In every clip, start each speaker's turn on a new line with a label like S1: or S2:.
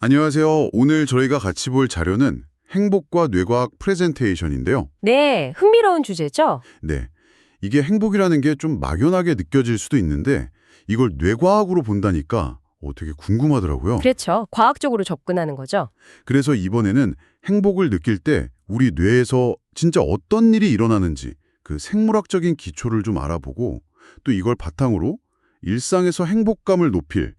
S1: 안녕하세요. 오늘 저희가 같이 볼 자료는 행복과 뇌과학 프레젠테이션인데요.
S2: 네, 흥미로운 주제죠?
S1: 네. 이게 행복이라는 게 좀 막연하게 느껴질 수도 있는데 이걸 뇌과학으로 본다니까 어, 되게 궁금하더라고요.
S2: 그렇죠. 과학적으로 접근하는 거죠.
S1: 그래서 이번에는 행복을 느낄 때 우리 뇌에서 진짜 어떤 일이 일어나는지 그 생물학적인 기초를 좀 알아보고 또 이걸 바탕으로 일상에서 행복감을 높일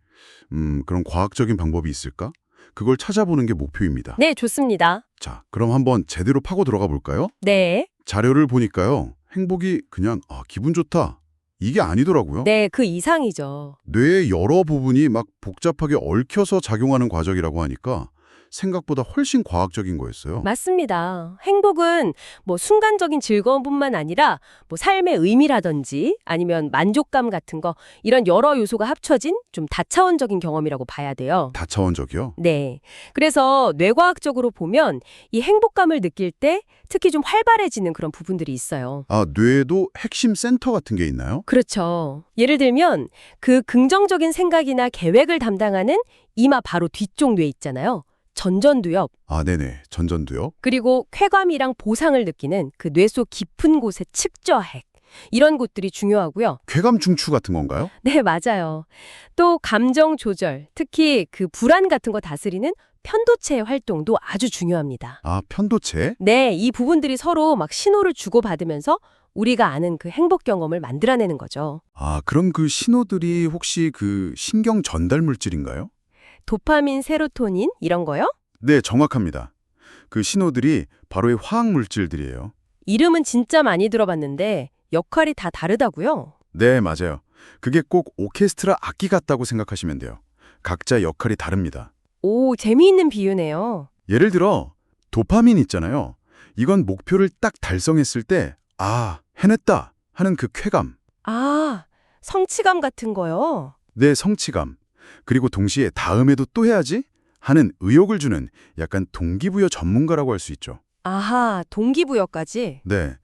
S1: 음, 그런 과학적인 방법이 있을까? 그걸 찾아보는 게 목표입니다.
S2: 네, 좋습니다.
S1: 자, 그럼 한번 제대로 파고 들어가 볼까요?
S2: 네.
S1: 자료를 보니까요. 행복이 그냥 아, 기분 좋다. 이게 아니더라고요.
S2: 네, 그 이상이죠.
S1: 뇌의 여러 부분이 막 복잡하게 얽혀서 작용하는 과정이라고 하니까 생각보다 훨씬 과학적인 거였어요.
S2: 맞습니다. 행복은 뭐 순간적인 즐거움뿐만 아니라 뭐 삶의 의미라든지 아니면 만족감 같은 거 이런 여러 요소가 합쳐진 좀 다차원적인 경험이라고 봐야 돼요.
S1: 다차원적이요?
S2: 네. 그래서 뇌과학적으로 보면 이 행복감을 느낄 때 특히 좀 활발해지는 그런 부분들이 있어요.
S1: 아, 뇌에도 핵심 센터 같은 게 있나요?
S2: 그렇죠. 예를 들면 그 긍정적인 생각이나 계획을 담당하는 이마 바로 뒤쪽 뇌 있잖아요. 전전두엽,
S1: 아, 네네. 전전도요?
S2: 그리고 쾌감이랑 보상을 느끼는 그뇌속 깊은 곳의 측저핵. 이런 곳들이 중요하고요.
S1: 쾌감 중추 같은 건가요?
S2: 네, 맞아요. 또 감정 조절, 특히 그 불안 같은 거 다스리는 편도체의 활동도 아주 중요합니다.
S1: 아, 편도체?
S2: 네, 이 부분들이 서로 막 신호를 주고받으면서 우리가 아는 그 행복 경험을 만들어내는 거죠.
S1: 아, 그럼 그 신호들이 혹시 그 신경 전달 물질인가요?
S2: 도파민, 세로토닌 이런 거요?
S1: 네, 정확합니다. 그 신호들이 바로 이 화학 물질들이에요.
S2: 이름은 진짜 많이 들어봤는데 역할이 다 다르다고요?
S1: 네, 맞아요. 그게 꼭 오케스트라 악기 같다고 생각하시면 돼요. 각자 역할이 다릅니다.
S2: 오, 재미있는 비유네요.
S1: 예를 들어 도파민 있잖아요. 이건 목표를 딱 달성했을 때 아, 해냈다 하는 그 쾌감,
S2: 아, 성취감 같은 거요?
S1: 내 성취감, 그리고 동시에 다음에도 또 해야지 하는 의욕을 주는 약간 동기부여 전문가라고 할 수 있죠.
S2: 아하, 동기부여까지?
S1: 네.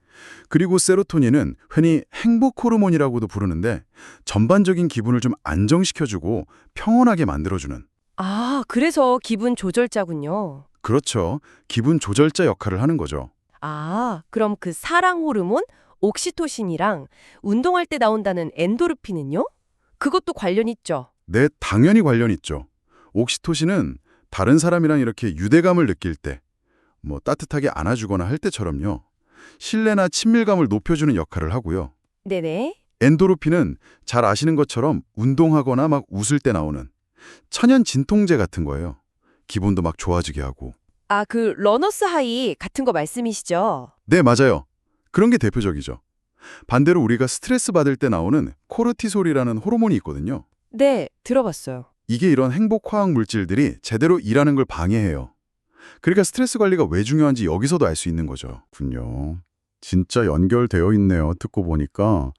S1: 그리고 세로토닌은 흔히 행복 호르몬이라고도 부르는데 전반적인 기분을 좀 안정시켜주고 평온하게 만들어주는
S2: 아, 그래서 기분 조절자군요.
S1: 그렇죠. 기분 조절자 역할을 하는 거죠.
S2: 아, 그럼 그 사랑 호르몬, 옥시토신이랑 운동할 때 나온다는 엔도르핀은요? 그것도 관련 있죠?
S1: 네, 당연히 관련 있죠. 옥시토신은 다른 사람이랑 이렇게 유대감을 느낄 때, 뭐 따뜻하게 안아주거나 할 때처럼요. 신뢰나 친밀감을 높여주는 역할을 하고요.
S2: 네네.
S1: 엔도르핀은 잘 아시는 것처럼 운동하거나 막 웃을 때 나오는 천연 진통제 같은 거예요. 기분도 막 좋아지게 하고.
S2: 아, 그 러너스 하이 같은 거 말씀이시죠?
S1: 네, 맞아요. 그런 게 대표적이죠. 반대로 우리가 스트레스 받을 때 나오는 코르티솔이라는 호르몬이 있거든요.
S2: 네, 들어봤어요.
S1: 이게 이런 행복 화학 물질들이 제대로 일하는 걸 방해해요. 그러니까 스트레스 관리가 왜 중요한지 여기서도 알 수 있는 거죠. 군요. 진짜 연결되어 있네요. 듣고 보니까.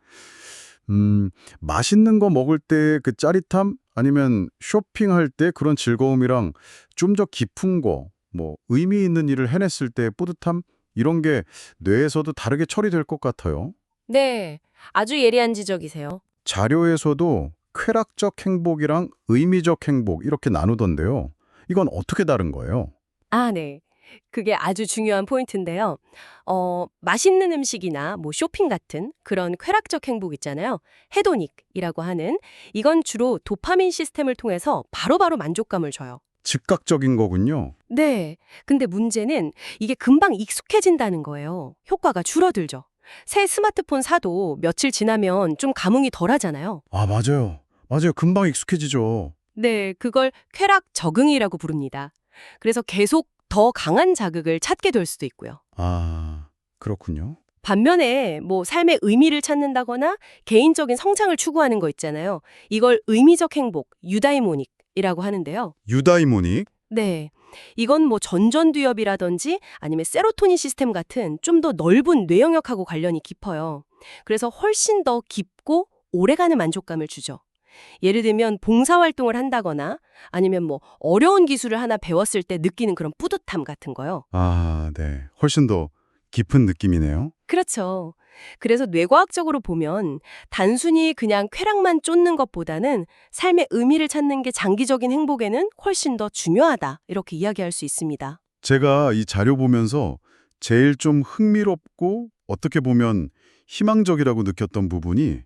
S1: 음, 맛있는 거 먹을 때 그 짜릿함 아니면 쇼핑할 때 그런 즐거움이랑 좀 더 깊은 거, 뭐 의미 있는 일을 해냈을 때 뿌듯함 이런 게 뇌에서도 다르게 처리될 것 같아요.
S2: 네, 아주 예리한 지적이세요.
S1: 자료에서도 쾌락적 행복이랑 의미적 행복 이렇게 나누던데요. 이건 어떻게 다른 거예요?
S2: 아, 네. 그게 아주 중요한 포인트인데요. 어, 맛있는 음식이나 뭐 쇼핑 같은 그런 쾌락적 행복 있잖아요. 헤도닉이라고 하는 이건 주로 도파민 시스템을 통해서 바로바로 만족감을 줘요.
S1: 즉각적인 거군요.
S2: 네. 근데 문제는 이게 금방 익숙해진다는 거예요. 효과가 줄어들죠. 새 스마트폰 사도 며칠 지나면 좀 감흥이 덜 하잖아요.
S1: 아, 맞아요. 맞아요. 금방 익숙해지죠.
S2: 네, 그걸 쾌락 적응이라고 부릅니다. 그래서 계속 더 강한 자극을 찾게 될 수도 있고요.
S1: 아, 그렇군요.
S2: 반면에 뭐 삶의 의미를 찾는다거나 개인적인 성장을 추구하는 거 있잖아요. 이걸 의미적 행복, 유다이모닉이라고 하는데요.
S1: 유다이모닉?
S2: 네. 이건 뭐 전전두엽이라든지 아니면 세로토닌 시스템 같은 좀 더 넓은 뇌 영역하고 관련이 깊어요. 그래서 훨씬 더 깊고 오래가는 만족감을 주죠. 예를 들면 봉사활동을 한다거나 아니면 뭐 어려운 기술을 하나 배웠을 때 느끼는 그런 뿌듯함 같은 거요.
S1: 아, 네. 훨씬 더 깊은 느낌이네요.
S2: 그렇죠. 그래서 뇌과학적으로 보면 단순히 그냥 쾌락만 쫓는 것보다는 삶의 의미를 찾는 게 장기적인 행복에는 훨씬 더 중요하다. 이렇게 이야기할 수 있습니다.
S1: 제가 이 자료 보면서 제일 좀 흥미롭고 어떻게 보면 희망적이라고 느꼈던 부분이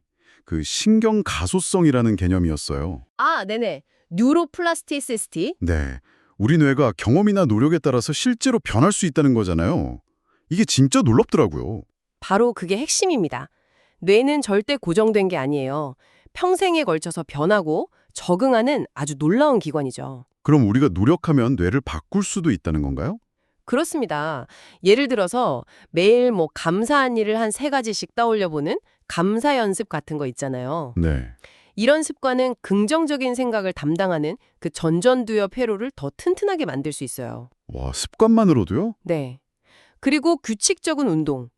S1: 그 신경 가소성이라는 개념이었어요.
S2: 아, 네네. 뉴로플라스티시스티.
S1: 네. 우리 뇌가 경험이나 노력에 따라서 실제로 변할 수 있다는 거잖아요. 이게 진짜 놀랍더라고요.
S2: 바로 그게 핵심입니다. 뇌는 절대 고정된 게 아니에요. 평생에 걸쳐서 변하고 적응하는 아주 놀라운 기관이죠.
S1: 그럼 우리가 노력하면 뇌를 바꿀 수도 있다는 건가요?
S2: 그렇습니다. 예를 들어서 매일 뭐 감사한 일을 한 세 가지씩 떠올려 보는 감사 연습 같은 거 있잖아요.
S1: 네.
S2: 이런 습관은 긍정적인 생각을 담당하는 그 전전두엽 회로를 더 튼튼하게 만들 수 있어요.
S1: 와, 습관만으로도요?
S2: 네. 그리고 규칙적인 운동.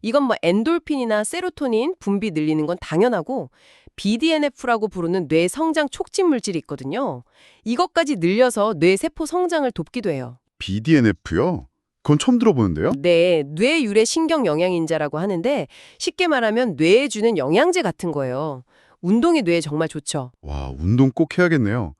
S2: 이건 뭐 엔돌핀이나 세로토닌 분비 늘리는 건 당연하고 BDNF라고 부르는 뇌 성장 촉진 물질이 있거든요. 이것까지 늘려서 뇌 세포 성장을 돕기도 해요.
S1: BDNF요? 그건 처음 들어보는데요?
S2: 네, 뇌 유래 신경 영양인자라고 하는데 쉽게 말하면 뇌에 주는 영양제 같은 거예요. 운동이 뇌에 정말 좋죠.
S1: 와, 운동 꼭 해야겠네요.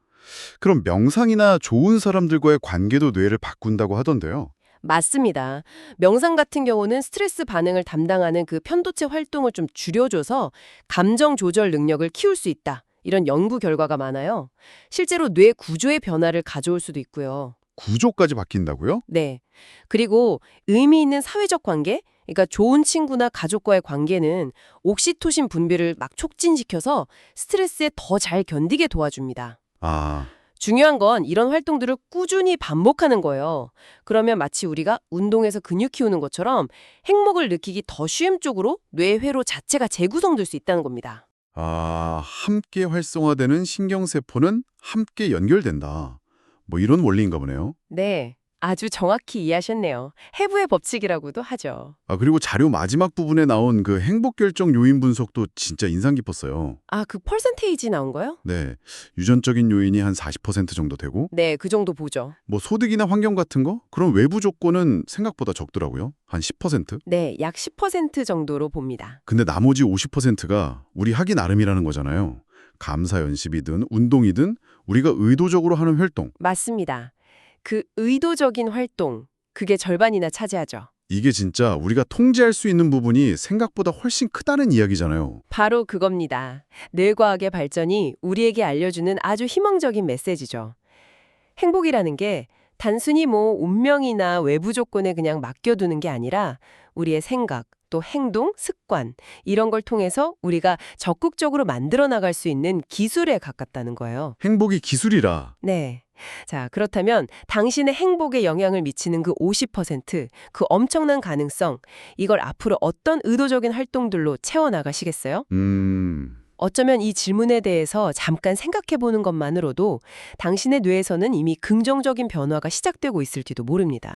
S1: 그럼 명상이나 좋은 사람들과의 관계도 뇌를 바꾼다고 하던데요.
S2: 맞습니다. 명상 같은 경우는 스트레스 반응을 담당하는 그 편도체 활동을 좀 줄여줘서 감정 조절 능력을 키울 수 있다. 이런 연구 결과가 많아요. 실제로 뇌 구조의 변화를 가져올 수도 있고요.
S1: 구조까지 바뀐다고요?
S2: 네. 그리고 의미 있는 사회적 관계, 그러니까 좋은 친구나 가족과의 관계는 옥시토신 분비를 막 촉진시켜서 스트레스에 더 잘 견디게 도와줍니다.
S1: 아,
S2: 중요한 건 이런 활동들을 꾸준히 반복하는 거예요. 그러면 마치 우리가 운동해서 근육 키우는 것처럼 행복을 느끼기 더 쉬운 쪽으로 뇌 회로 자체가 재구성될 수 있다는 겁니다.
S1: 아, 함께 활성화되는 신경세포는 함께 연결된다. 뭐 이런 원리인가 보네요.
S2: 네. 아주 정확히 이해하셨네요. 해부의 법칙이라고도 하죠.
S1: 아, 그리고 자료 마지막 부분에 나온 그 행복 결정 요인 분석도 진짜 인상 깊었어요.
S2: 아, 그 퍼센테이지 나온 거요?
S1: 네. 유전적인 요인이 한 40% 정도 되고
S2: 네, 그 정도 보죠.
S1: 뭐 소득이나 환경 같은 거? 그런 외부 조건은 생각보다 적더라고요. 한 10%?
S2: 네, 약 10% 정도로 봅니다.
S1: 근데 나머지 50%가 우리 하기 나름이라는 거잖아요. 감사 연습이든 운동이든 우리가 의도적으로 하는 활동.
S2: 맞습니다. 그 의도적인 활동, 그게 절반이나 차지하죠.
S1: 이게 진짜 우리가 통제할 수 있는 부분이 생각보다 훨씬 크다는 이야기잖아요.
S2: 바로 그겁니다. 뇌과학의 발전이 우리에게 알려주는 아주 희망적인 메시지죠. 행복이라는 게 단순히 뭐 운명이나 외부 조건에 그냥 맡겨두는 게 아니라 우리의 생각, 또 행동, 습관 이런 걸 통해서 우리가 적극적으로 만들어 나갈 수 있는 기술에 가깝다는 거예요.
S1: 행복이 기술이라.
S2: 네. 자, 그렇다면 당신의 행복에 영향을 미치는 그 50%, 그 엄청난 가능성, 이걸 앞으로 어떤 의도적인 활동들로 채워나가시겠어요?
S1: 음...
S2: 어쩌면 이 질문에 대해서 잠깐 생각해 보는 것만으로도 당신의 뇌에서는 이미 긍정적인 변화가 시작되고 있을지도 모릅니다.